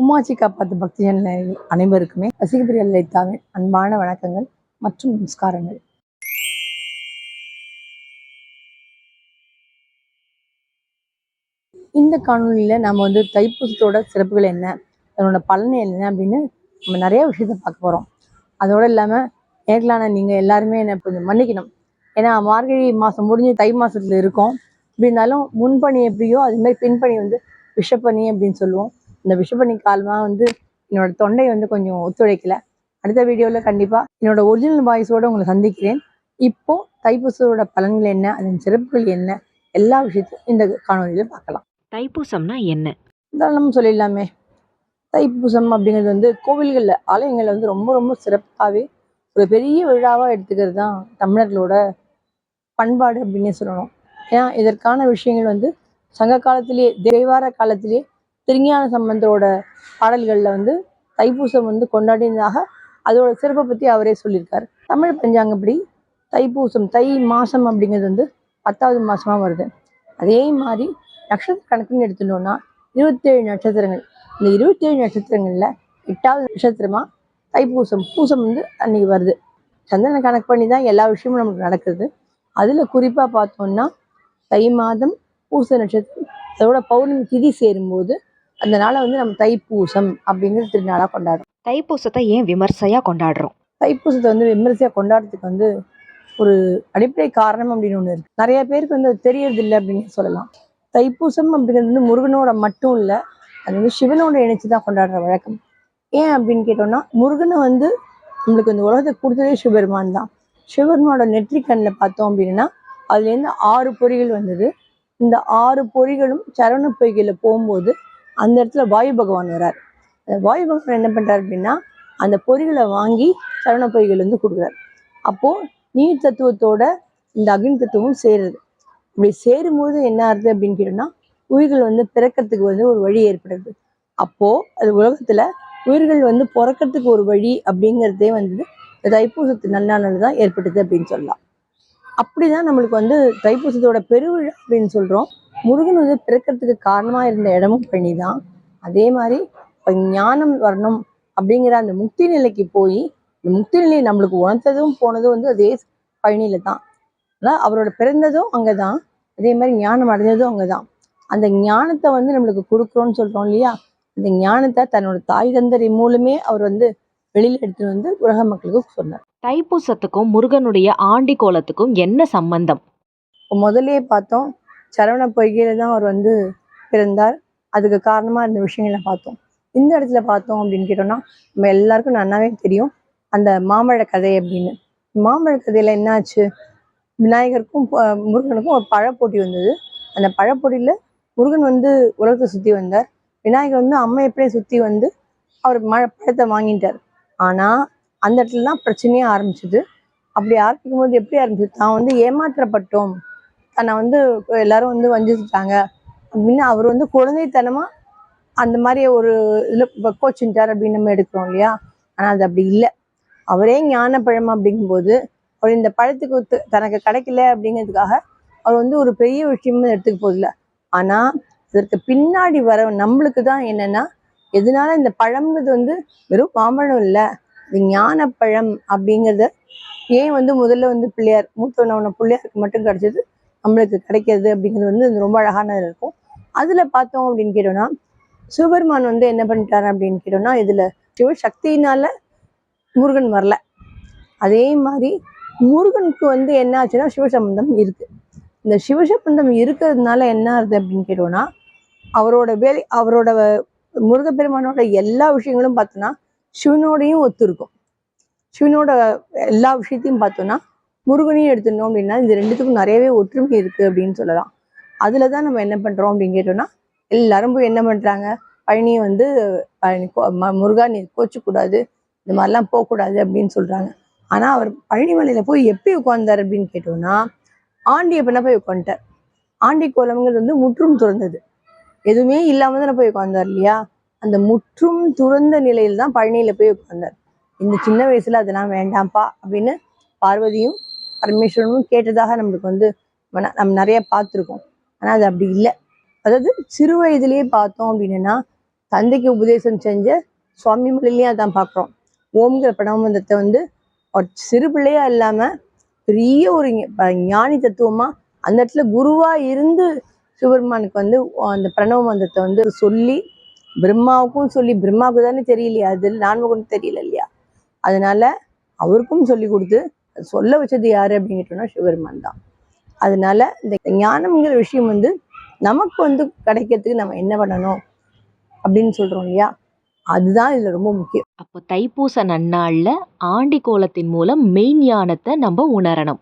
உமாச்சி காப்பாத்து பக்தி ஜன அனைவருக்குமே வசிகபிரிய லலிதாவின் அன்பான வணக்கங்கள் மற்றும் நமஸ்காரங்கள். இந்த காணொளியில நம்ம வந்து தைப்பூசத்தோட சிறப்புகள் என்ன அதனோட பலன் என்ன அப்படின்னு நம்ம நிறைய விஷயத்த பார்க்க போகிறோம் அதோடு இல்லாம நேர்களான நீங்கள் எல்லாருமே என்ன கொஞ்சம் மன்னிக்கணும். ஏன்னா மார்கழி மாதம் முடிஞ்சு தை மாதத்தில் இருக்கோம். இப்படி இருந்தாலும் முன்பணி எப்படியோ அதுமாரி பின்பணி வந்து விஷப்பணி அப்படின்னு சொல்லுவோம். இந்த விஷப்பணி காலமா வந்து என்னோட தொண்டை வந்து கொஞ்சம் ஒத்துழைக்கல. அடுத்த வீடியோவில் கண்டிப்பாக என்னோட ஒரிஜினல் வாய்ஸோட உங்களை சந்திக்கிறேன். இப்போ தைப்பூசத்தோட பலன்கள் என்ன? அதன் சிறப்புகள் என்ன? எல்லா விஷயத்தையும் இந்த காணொலியில பார்க்கலாம். தைப்பூசம்னா என்ன? உதாரணம் சொல்லிடலாமே. தைப்பூசம் அப்படிங்கிறது வந்து கோவில்களில் ஆலயங்களில் வந்து ரொம்ப ரொம்ப சிறப்பாகவே ஒரு பெரிய விழாவாக எடுத்துக்கிறது தான் தமிழர்களோட பண்பாடு அப்படின்னே சொல்லணும். ஏன்னா இதற்கான விஷயங்கள் வந்து சங்க காலத்திலேயே தேவார காலத்திலேயே திருஞான சம்பந்தரோட பாடல்களில் வந்து தைப்பூசம் வந்து கொண்டாடினதாக அதோட சிறப்பை பற்றி அவரே சொல்லியிருக்காரு. தமிழ் பஞ்சாங்கப்படி தைப்பூசம் தை மாதம் அப்படிங்கிறது வந்து பத்தாவது மாசமா வருது. அதே மாதிரி நட்சத்திர கணக்குன்னு எடுத்துட்டோம்னா இருபத்தேழு நட்சத்திரங்கள். இந்த இருபத்தேழு நட்சத்திரங்கள்ல எட்டாவது நட்சத்திரமா தைப்பூசம் பூசம் வந்து அன்னைக்கு வருது. சந்திரனை கணக்கு பண்ணி தான் எல்லா விஷயமும் நமக்கு நடக்குது. அதுல குறிப்பா பார்த்தோம்னா தை மாதம் பூச நட்சத்திரம் அதோட பௌர்ணமி திதி சேரும்போது அந்த நாளை வந்து நம்ம தைப்பூசம் அப்படிங்கிற திருநாளா கொண்டாடுறோம். தைப்பூசத்தை ஏன் விமர்சையா கொண்டாடுறோம்? தைப்பூசத்தை வந்து விமரிசையா கொண்டாடுறதுக்கு வந்து ஒரு அடிப்படை காரணம் அப்படின்னு ஒன்று இருக்கு. நிறைய பேருக்கு வந்து அது தெரியறது இல்லை அப்படின்னு சொல்லலாம். தைப்பூசம் அப்படிங்கிறது வந்து முருகனோட மட்டும் இல்லை அது வந்து சிவனோட இணைச்சு தான் கொண்டாடுற வழக்கம். ஏன் அப்படின்னு கேட்டோம்னா முருகனை வந்து நம்மளுக்கு இந்த உலகத்தை கொடுத்ததே சிவபெருமான் தான். சிவபெருமானோட நெற்றி கண்ணில் பார்த்தோம் அப்படின்னா அதுலேருந்து ஆறு பொறிகள் வந்தது. இந்த ஆறு பொறிகளும் சரவண பொய்கையில் போகும்போது அந்த இடத்துல வாயு பகவான் வரார் அந்த வாயு பகவான் என்ன பண்றாரு அப்படின்னா அந்த பொறிகளை வாங்கி சரண பொய்கள் வந்து கொடுக்குறாரு. அப்போ நீர் தத்துவத்தோட இந்த அக்னி தத்துவமும் சேருது. இப்படி சேரும்போது என்ன ஆகுது அப்படின்னு கேட்டோம்னா உயிர்கள் வந்து பிறக்கிறதுக்கு வந்து ஒரு வழி ஏற்படுது. அப்போ அது உலகத்துல உயிர்கள் வந்து பிறக்கிறதுக்கு ஒரு வழி அப்படிங்கிறதே வந்து தைப்பூசத்து நன்னானது தான் ஏற்பட்டது அப்படின்னு சொல்லலாம். அப்படிதான் நம்மளுக்கு வந்து தைப்பூசத்தோட பெருவிழா அப்படின்னு சொல்றோம். முருகன் வந்து பிறக்கிறதுக்கு காரணமா இருந்த இடமும் பழனி தான் அதே மாதிரி இப்ப ஞானம் வரணும் அப்படிங்கிற அந்த முக்தி நிலைக்கு போய் இந்த முக்தி நிலையை நம்மளுக்கு உணர்த்ததும் போனதும் வந்து அதே பழனியில தான் அதான் அவரோட பிறந்ததும் அங்கதான். அதே மாதிரி ஞானம் அடைஞ்சதும் அங்கதான். அந்த ஞானத்தை வந்து நம்மளுக்கு கொடுக்குறோம்னு சொல்றோம் இல்லையா? அந்த ஞானத்தை தன்னோட தாய் தந்தரை மூலமே அவர் வந்து வெளியில எடுத்துட்டு வந்து உலக மக்களுக்கு சொன்னார். தைப்பூசத்துக்கும் முருகனுடைய ஆண்டி கோலத்துக்கும் என்ன சம்பந்தம்? முதல்லயே பார்த்தோம் சரவண பொய்கையில தான் அவர் வந்து பிறந்தார். அதுக்கு காரணமா இருந்த விஷயங்களை பார்த்தோம். இந்த இடத்துல பார்த்தோம் அப்படின்னு கேட்டோம்னா நம்ம எல்லாருக்கும் நல்லாவே தெரியும் அந்த மாம்பழ கதை அப்படின்னு. மாம்பழ கதையில என்னாச்சு? விநாயகருக்கும் முருகனுக்கும் ஒரு பழப்போட்டி வந்தது. அந்த பழப்போட்டியில முருகன் வந்து உலகத்தை சுத்தி வந்தார். விநாயகர் வந்து அம்மா எப்படியே சுத்தி வந்து அவர் மழை பழத்தை வாங்கிட்டார். ஆனா அந்த இடத்துல தான் பிரச்சனையே ஆரம்பிச்சது. அப்படி ஆரம்பிக்கும் போது எப்படி ஆரம்பிச்சது? தான் வந்து ஏமாற்றப்பட்டோம். தன்னை வந்து எல்லாரும் வந்து வஞ்சிச்சுட்டாங்க. அப்படின்னு அவர் வந்து குழந்தைத்தனமா அந்த மாதிரி ஒரு இதுல கோச்சுட்டார் அப்படின்னு நம்ம எடுக்கிறோம் இல்லையா? ஆனா அது அப்படி இல்லை. அவரே ஞான பழம் அப்படிங்கும்போது அவர் இந்த பழத்துக்கு தனக்கு கிடைக்கல அப்படிங்கிறதுக்காக அவர் வந்து ஒரு பெரிய விஷயமும் எடுத்துக்க போதில்ல ஆனா இதற்கு பின்னாடி வர நம்மளுக்கு தான் என்னன்னா எதனால இந்த பழம்ங்கிறது வந்து வெறும் மாம்பழம் இல்லை இது ஞானப்பழம் அப்படிங்கிறத ஏன் வந்து முதல்ல வந்து பிள்ளையார் மூத்தவனவன பிள்ளையாருக்கு மட்டும் கிடைச்சது நம்மளுக்கு கிடைக்கிறது அப்படிங்கிறது வந்து ரொம்ப அழகானது இருக்கும். அதுல பார்த்தோம் அப்படின்னு கேட்டோம்னா சிவபெருமான் வந்து என்ன பண்ணிட்டாரு அப்படின்னு கேட்டோம்னா இதுல சிவசக்தியினால முருகன் வரல. அதே மாதிரி முருகனுக்கு வந்து என்ன ஆச்சுன்னா சிவசம்பந்தம் இருக்கு. இந்த சிவசம்பந்தம் இருக்கிறதுனால என்ன ஆகுது அப்படின்னு கேட்டோம்னா அவரோட வேலை அவரோட முருகப்பெருமானோட எல்லா விஷயங்களும் பார்த்தோன்னா சிவனோடையும் ஒத்து இருக்கும் சிவனோட எல்லா விஷயத்தையும் பார்த்தோம்னா முருகனையும் எடுத்துட்டோம் அப்படின்னா இந்த ரெண்டுத்துக்கும் நிறையவே ஒற்றுமை இருக்கு அப்படின்னு சொல்லலாம். அதில் தான் நம்ம என்ன பண்றோம் அப்படின்னு கேட்டோம்னா எல்லாரும் போய் என்ன பண்றாங்க? பழனியை வந்து பழனி கோ- முருகா நீ கோச்சக்கூடாது இந்த மாதிரிலாம் போகக்கூடாது அப்படின்னு சொல்றாங்க. ஆனா அவர் பழனிமலையில போய் எப்படி உட்கார்ந்தார் அப்படின்னு கேட்டோம்னா ஆண்டியை பண்ண போய் உட்காந்துட்டார் ஆண்டி கோலம்ங்கிறது வந்து முற்றும் துறந்தது. எதுவுமே இல்லாமல் தானே போய் உட்கார்ந்தார் இல்லையா? அந்த முற்றும் துறந்த நிலையில் தான் பழனியில போய் உட்கார்ந்தார். இந்த சின்ன வயசுல அதெல்லாம் வேண்டாம்ப்பா அப்படின்னு பார்வதியும் பரமேஸ்வரனும் கேட்டதாக நம்மளுக்கு வந்து மன- நம்ம நிறைய பார்த்துருக்கோம். ஆனா அது அப்படி இல்லை. அதாவது சிறு வயதிலேயே பார்த்தோம் அப்படின்னா தந்தைக்கு உபதேசம் செஞ்ச சுவாமி மொழிலையும் அதான் பார்க்குறோம். ஓம்கிற பிரணவந்தத்தை வந்து ஒரு சிறு பிள்ளையா இல்லாம பெரிய ஒரு ஞானி தத்துவமா அந்த இடத்துல குருவா இருந்து சிவபெருமானுக்கு வந்து அந்த பிரணவ மந்திரத்தை வந்து சொல்லி பிரம்மாவுக்கும் சொல்லி பிரம்மாவுக்கு தானே தெரியலையா? அது நான்முகனுக்கு தெரியல இல்லையா? அதனால அவருக்கும் சொல்லி கொடுத்து சொல்ல வச்சது யாரு அப்படின்னு கேட்டோம்னா சிவபெருமான் தான். அதனால இந்த ஞானம்ங்கிற விஷயம் வந்து நமக்கு வந்து கிடைக்கிறதுக்கு நம்ம என்ன பண்ணணும் அப்படின்னு சொல்றோம் இல்லையா? அதுதான் இதுல ரொம்ப முக்கியம். அப்போ தைப்பூச நன்னாள்ல ஆண்டி கோலத்தின் மூலம் மெய்ஞானத்தை நம்ம உணரணும்.